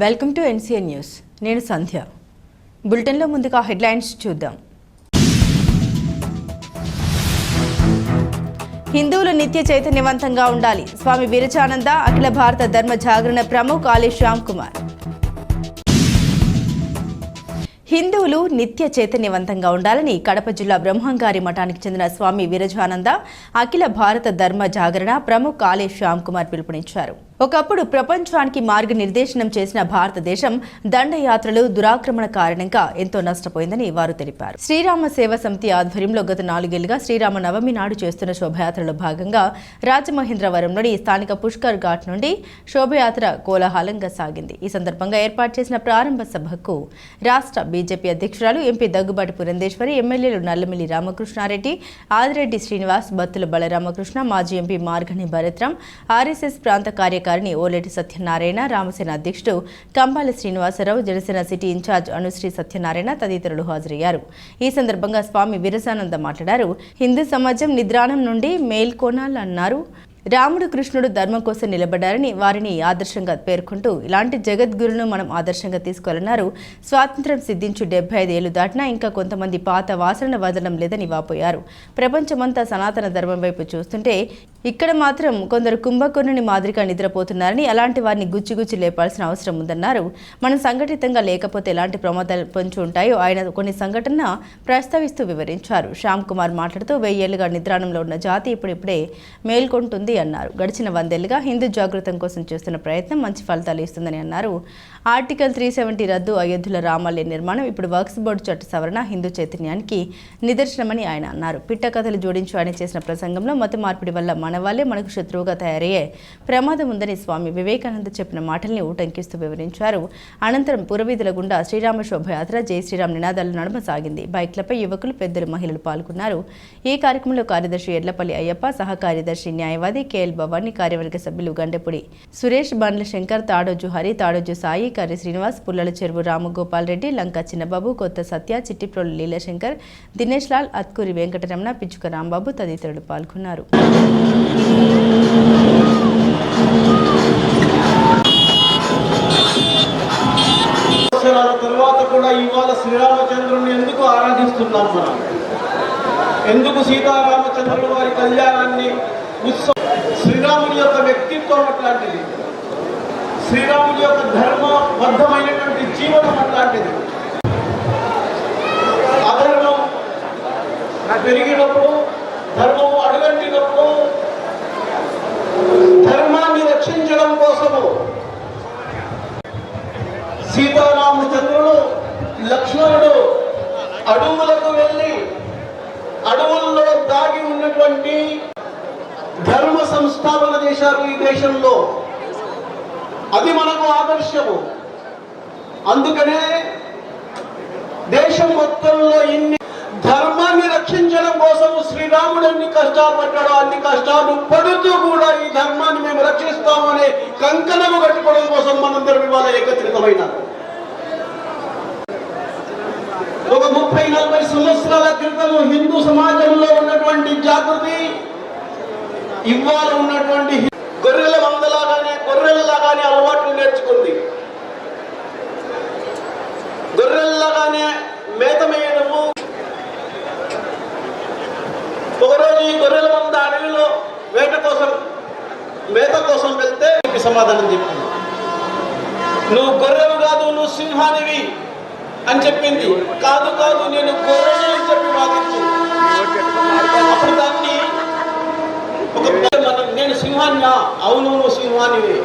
Welcome to NCN news. నేను సంధ్య. బులెటిన్లో ముందుగా హెడ్లైన్స్ చూద్దాం. హిందువులు నిత్య చైతన్యవంతంగా ఉండాలి. స్వామి విరచానంద అఖిల భారత ధర్మ జాగరణ ప్రముఖ్ ఆలి శ్యామ్ కుమార్. హిందువులు నిత్య చైతన్యవంతంగా ఉండాలని కడప జిల్లా బ్రహ్మంగారి మఠానికి చెందిన స్వామి విరజానంద అఖిల భారత ధర్మ జాగరణ ప్రముఖ్ ఆలయ శ్యామ్ కుమార్ పిలుపునిచ్చారు. ఒకప్పుడు ప్రపంచానికి మార్గనిర్దేశనం చేసిన భారతదేశం దండయాత్రలు దురాక్రమణ కారణంగా ఎంతో నష్టపోయిందని వారు తెలిపారు. శ్రీరామ సేవ సమితి ఆధ్వర్యంలో గత నాలుగేళ్ళుగా శ్రీరామ నవమి నాడు చేస్తున్న శోభయాత్రలో భాగంగా రాజమహేంద్రవరంలోని స్థానిక పుష్కర్ ఘాట్ నుండి శోభయాత్ర కోలాహలంగా సాగింది. ఈ సందర్భంగా ఏర్పాటు చేసిన ప్రారంభ సభకు రాష్ట్ర బీజేపీ అధ్యక్షురాలు ఎంపీ దగ్గుబాటి పురంధేశ్వరి ఎమ్మెల్యేలు నల్లమిల్లి రామకృష్ణారెడ్డి ఆదిరెడ్డి శ్రీనివాస్ బత్తుల బలరామకృష్ణ మాజీ ఎంపీ మార్గని భరత్రం ఆర్ఎస్ఎస్ ప్రాంత కార్యకారిణి ఓలేటి సత్యనారాయణ రామసేన అధ్యక్షుడు కంబాల శ్రీనివాసరావు జనసేన సిటీ ఇన్ఛార్జ్ అనుశ్రీ సత్యనారాయణ తదితరులు హాజరయ్యారు. ఈ సందర్భంగా స్వామి విరసానంద మాట్లాడారు. హిందూ సమాజం నిద్రాణం నుండి మేల్కొనాలన్నారు. రాముడు కృష్ణుడు ధర్మం కోసం నిలబడ్డారని వారిని ఆదర్శంగా పేర్కొంటూ ఇలాంటి జగద్గురును మనం ఆదర్శంగా తీసుకోవాలన్నారు. స్వాతంత్ర్యం సిద్ధించి డెబ్బై ఐదు దాటినా ఇంకా కొంతమంది పాత వాసన వదలడం లేదని వాపోయారు. ప్రపంచమంతా సనాతన ధర్మం వైపు చూస్తుంటే ఇక్కడ మాత్రం కొందరు కుంభకర్ణుని మాదిరిగా నిద్రపోతున్నారని అలాంటి వారిని గుచ్చిగుచ్చి లేపాల్సిన అవసరం ఉందన్నారు. మనం సంఘటితంగా లేకపోతే ఎలాంటి ప్రమాదాలు పొంచి ఉంటాయో ఆయన కొన్ని సంఘటన ప్రస్తావిస్తూ వివరించారు. శ్యామ్ కుమార్ మాట్లాడుతూ వెయ్యేళ్ళుగా నిద్రాణంలో ఉన్న జాతి ఇప్పుడిప్పుడే మేల్కొంటుంది. అన్నారు. గడిచిన వందేళ్ళుగా హిందూ జాగృతం కోసం చేస్తున్న ప్రయత్నం మంచి ఫలితాలు ఇస్తుందని అన్నారు. ఆర్టికల్ త్రీ సెవెంటీ రద్దు అయోధ్యల రామాలయ నిర్మాణం ఇప్పుడు వర్క్స్ బోర్డు చట్ట సవరణ హిందూ చైతన్యానికి నిదర్శనమని ఆయన అన్నారు. పిట్ట కథలు జోడించు ఆయన చేసిన ప్రసంగంలో మత మార్పిడి వల్ల మనవాళ్ళే మనకు శత్రువుగా తయారయ్యే ప్రమాదం ఉందని స్వామి వివేకానంద చెప్పిన మాటల్ని ఊటంకిస్తూ వివరించారు. అనంతరం పురవీధుల గుండా శ్రీరామ శోభయాత్ర జై శ్రీరామ్ నినాదాల నడుమ సాగింది. బైక్లపై యువకులు పెద్దలు మహిళలు పాల్గొన్నారు. ఈ కార్యక్రమంలో కార్యదర్శి ఎడ్లపల్లి అయ్యప్ప సహ కార్యదర్శి న్యాయవాది కేఎల్ భవానీ కార్యవర్గ సభ్యులు గండెపుడి సురేష్ బండ్ల శంకర్ తాడోజు హరి తాడోజు సాయి కర్రి శ్రీనివాస్ పుల్లల చెరువు రామగోపాల్ రెడ్డి లంక చిన్నబాబు కొత్త సత్య చిట్టిప్రోలు లీలాశంకర్ దినేష్ లాల్ అత్కూరి వెంకటరమణ పిచ్చుక రాంబాబు తదితరులు పాల్గొన్నారు. తర్వాత కూడా ఇవాళ శ్రీరామచంద్రుని ఎందుకు ఆరాధిస్తున్నాం మనం? ఎందుకు సీతారామచంద్రుడు వారి కళ్యాణాన్ని ఉత్సవం శ్రీరాముని యొక్క వ్యక్తిత్వం అట్లాంటిది. శ్రీరాముడి యొక్క ధర్మబద్ధమైనటువంటి జీవనం అట్లాంటిది. అధర్మం పెరిగినప్పుడు ధర్మం అడుగంటినప్పుడు ధర్మాన్ని రక్షించడం కోసము సీతారామచంద్రుడు లక్ష్మణుడు అడవులకు వెళ్ళి అడవుల్లో దాగి ఉన్నటువంటి ధర్మ సంస్థాపన చేశారు ఈ దేశంలో. అది మనకు ఆదర్శము. అందుకనే దేశం మొత్తంలో ఇన్ని ధర్మాన్ని రక్షించడం కోసం శ్రీరాముడు ఎన్ని కష్టాలు అన్ని కష్టాలు పడుతూ కూడా ఈ ధర్మాన్ని మేము రక్షిస్తామనే కంకణము కట్టుకోవడం కోసం మనందరం ఇవాళ ఏకత్రితమైన. ఒక ముప్పై నలభై సంవత్సరాల క్రితం హిందూ సమాజంలో ఉన్నటువంటి జాగృతి ఇవాళ ఉన్నటువంటి గొర్రెల మందలాగానే గొర్రెల్లాగానే అలవాట్లు నేర్చుకుంది. గొర్రెల్లాగానే మేతమేయడము ఒకరోజు ఈ గొర్రెల మంద అడవిలో వేట కోసం మేత కోసం వెళ్తే నీకు సమాధానం చెప్పింది. నువ్వు గొర్రెవు కాదు నువ్వు సింహానివి అని చెప్పింది. కాదు కాదు నేను గొర్రెని అని చెప్పి వాదించింది అప్పుడు దాన్ని ఒక పెద్ద మనం నేను సింహాన్నా అవును నువ్వు సింహానివి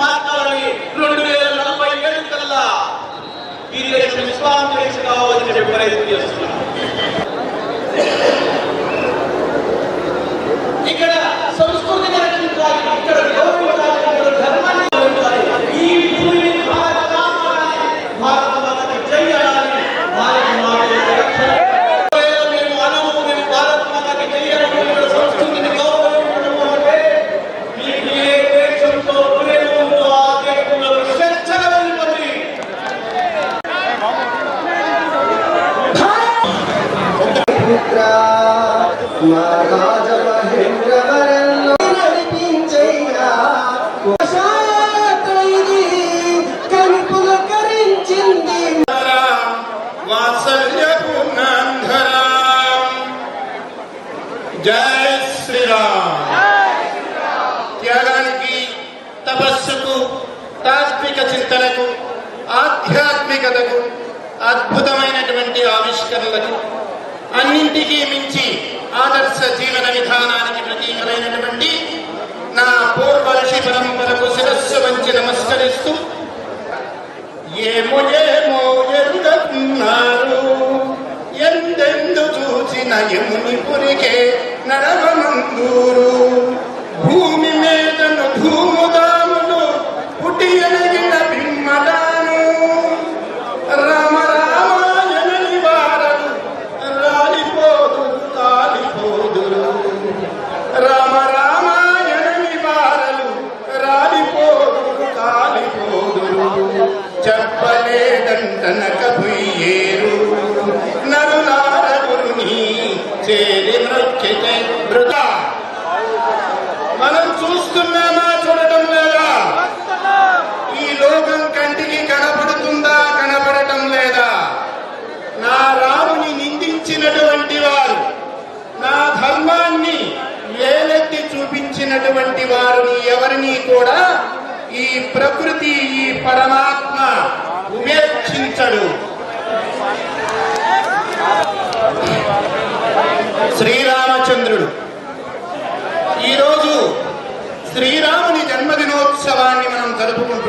మార్చాలని రెండు వేల నలభై ఏడు కల్లా ఈ దేశం ఇస్లాం దేశం కావాలని చెప్పి ప్రయత్నం చేస్తున్నాం. ఇక్కడ సంస్కృతిని రక్షించాలి. ఇక్కడ అద్భుతమైనటువంటి ఆవిష్కరణలకు అన్నింటికీ మించి ఆదర్శ జీవన విధానానికి ప్రతీకమైనటువంటి నా పూర్వ ఋషి పరంపరకు శిరస్సు వంచి నమస్కరిస్తూ ఏమో ఏమో ఎరుగకున్నారు ఎందెందు చూసిన యముని పురికే నడవమందూరు.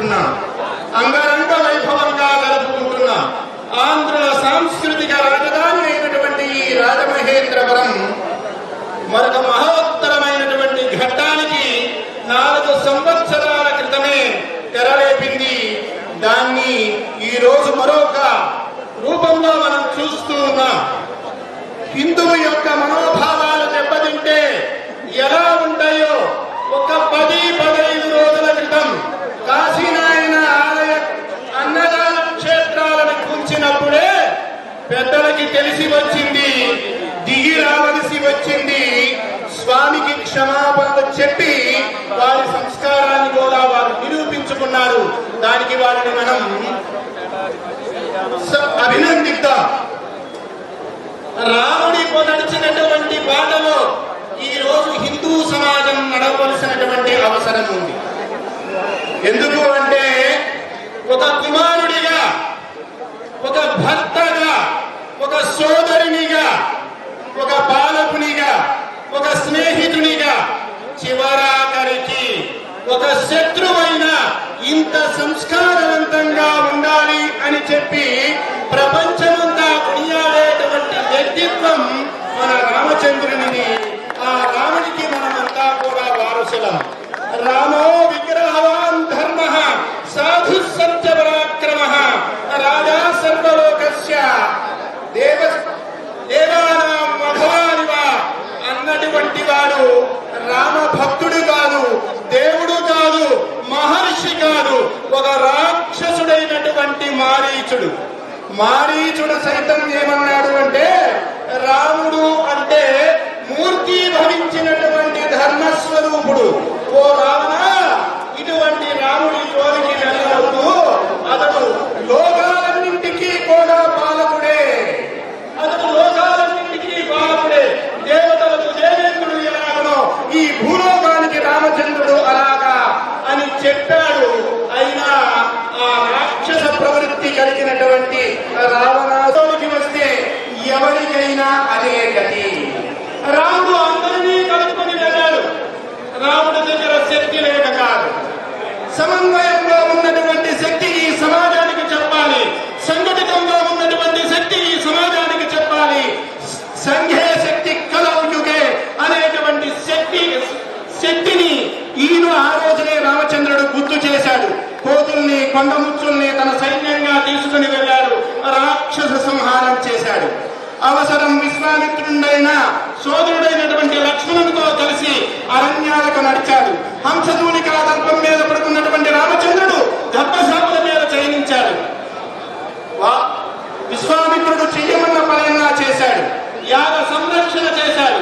না తెలిసి వచ్చింది దిగి రావలసి వచ్చింది. స్వామికి క్షమాపణ చెప్పి వారి సంస్కారాన్ని కూడా వారు నిరూపించుకున్నారు. దానికి వారిని మనం అభినందిద్దాం. రాముడి నడిచినటువంటి బాటలో ఈ రోజు హిందూ సమాజం నడవలసినటువంటి అవసరం ఉంది. ఎందుకు అంటే ఒక కుమారుడిగా ఒక భర్త ఒక సోదరునిగా ఒక బాలకునిగా ఒక స్నేహితునిగా చివరాఖరికి ఒక శత్రువైన ఇంత సంస్కారవంతంగా ఉండాలి అని చెప్పి ప్రపంచమంతా కొనియాడేటువంటి వ్యక్తిత్వం మన రామచంద్రునిది. ఆ రామునికి మనమంతా కూడా వారసులం. రామ రావణాసుడికి వస్తే ఎవరికైనా అదే గతి. రాముడు అందరినీ కలుపుకొని వెళ్ళాడు. రాముడి దగ్గర శక్తి లేక కాదు. సమన్వయంలో ఉన్నటువంటి శక్తి ఈ సమాజానికి చెప్పాలి. సంఘటితంగా ఉన్నటువంటి శక్తి ఈ సమాజానికి చెప్పాలి. సంఘే శక్తి కలవుయుగే అనేటువంటి శక్తి శక్తిని ఈయన ఆ రోజునే రామచంద్రుడు గుర్తు చేశాడు. కోతుల్ని కొండముచ్చుల్ని తన సైన్యంగా తీసుకుని వెళ్ళాడు. రాక్షస సంహారం చేశాడు. అవసరం విశ్వామిత్రుడైన సోదరుడైనటువంటి లక్ష్మణుడితో కలిసి అరణ్యాలకు నడిచాడు. హంసధూలిక దర్భం మీద పడుకున్నటువంటి రామచంద్రుడు గర్భశాపుల మీద చయనించాడు. విశ్వామిత్రుడు చెయ్యమన్న పరంగా చేశాడు. యాగ సంరక్షణ చేశాడు.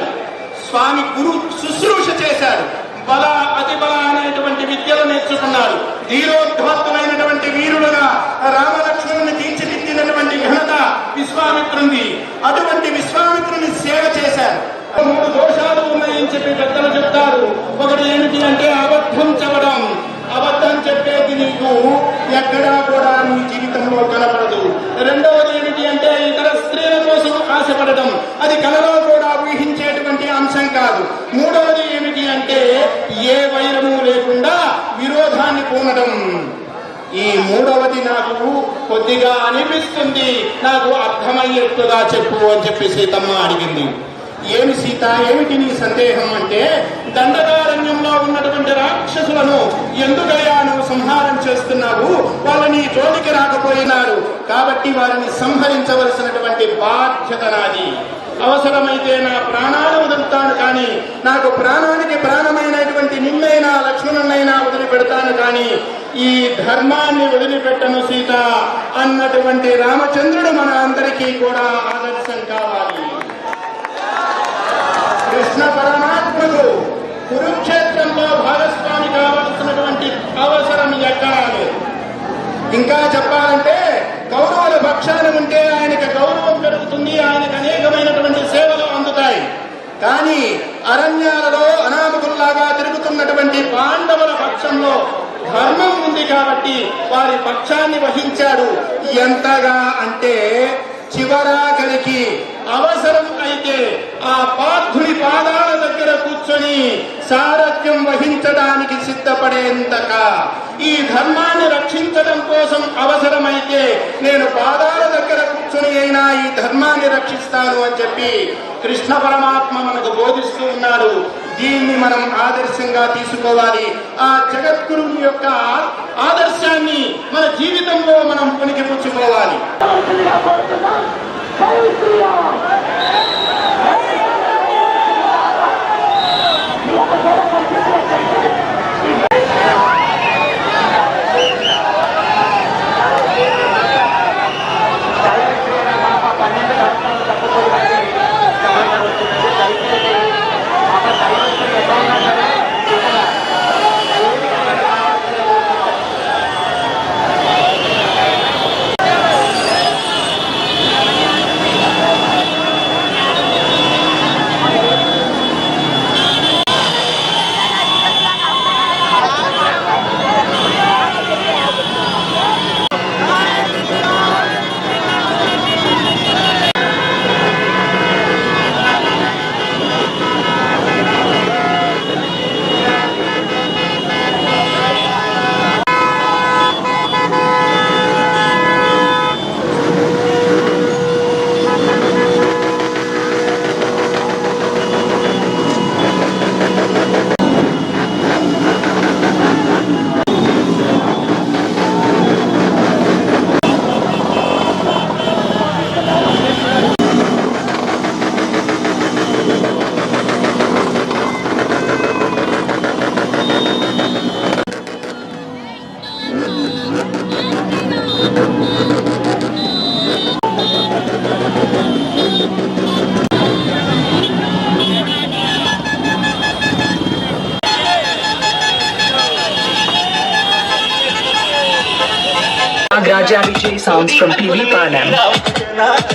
స్వామి గురు శుశ్రూష చేశాడు. బల అతి బల అనేటువంటి విద్యలు నేర్చుకున్నాడు. ధీరోద్భక్తులైనటువంటి వీరుడుగా రామలక్ష్మణుడు విశ్వామిత్రుని అటువంటి విశ్వామిత్రుని సేవ చేశారు. మూడు దోషాలు ఉన్నాయని చెప్పి పెద్దలు చెప్తారు. ఒకటి ఏమిటి అంటే అబద్ధం చెప్పడం. అబద్ధం చెప్పేది నీకు ఎక్కడా కూడా నీ జీవితంలో కనపడదు. రెండవది ఏమిటి అంటే ఇతర స్త్రీల కోసం ఆశపడడం. అది కలలో కూడా ఊహించేటువంటి అంశం కాదు. మూడవది ఏమిటి అంటే ఏ వైరము లేకుండా విరోధాన్ని పూనడం. ఈ మూడవది నాకు కొద్దిగా అనిపిస్తుంది. నాకు అర్థమయ్యేట్టుగా చెప్పు అని చెప్పి సీతమ్మ అడిగింది. ఏమి సీత ఏమిటి నీ సందేహం అంటే దండకారణ్యంలో ఉన్నటువంటి రాక్షసులను ఎందుకయ్యా నువ్వు సంహారం చేస్తున్నావు? వాళ్ళని జోలికి రాకపోయినారు. కాబట్టి వారిని సంహరించవలసినటువంటి బాధ్యత నాది. అవసరమైతే నా ప్రాణాలు వదులుతాను కానీ నాకు ప్రాణానికి ప్రాణమైనటువంటి నిన్నైనా లక్ష్మణునైనా వదిలిపెడతాను కానీ ఈ ధర్మాన్ని వదిలిపెట్టను సీత అన్నటువంటి రామచంద్రుడు మన అందరికీ కూడా ఆదర్శం కావాలి. కృష్ణ పరమాత్మకు కురుక్షేత్రంలో భాగస్వామి కావాల్సినటువంటి అవసరం ఎక్కడా? ఇంకా చెప్పాలంటే కౌరవుల భక్షాలు ఉంటే ఆయనకి గౌరవం పెరుగుతుంది ఆయనకు అనేకమైనటువంటి సేవలు అందుతాయి. కానీ అరణ్యాలలో అనామకుల్లాగా తిరుగుతున్నటువంటి పాండవుల పక్షంలో ధర్మం ఉంది కాబట్టి వారి పక్షాన్ని వహించాడు. ఎంతగా అంటే చివరాఖరికి అవసరం అయితే ఆ పార్థుడి పాదాల దగ్గర కూర్చొని సారథ్యం వహించడానికి సిద్ధపడేంతక ఈ ధర్మాన్ని రక్షించడం కోసం అవసరమైతే నేను పాదాల దగ్గర కూర్చొని అయినా ఈ ధర్మాన్ని రక్షిస్తాను అని చెప్పి కృష్ణ పరమాత్మ మనకు బోధిస్తూ ఉన్నాడు. దీన్ని మనం ఆదర్శంగా తీసుకోవాలి. ఆ జగద్గురువు యొక్క ఆదర్శాన్ని మన జీవితంలో మనం పుణికిపుచ్చుకోవాలి. Songs sounds from PV Palam.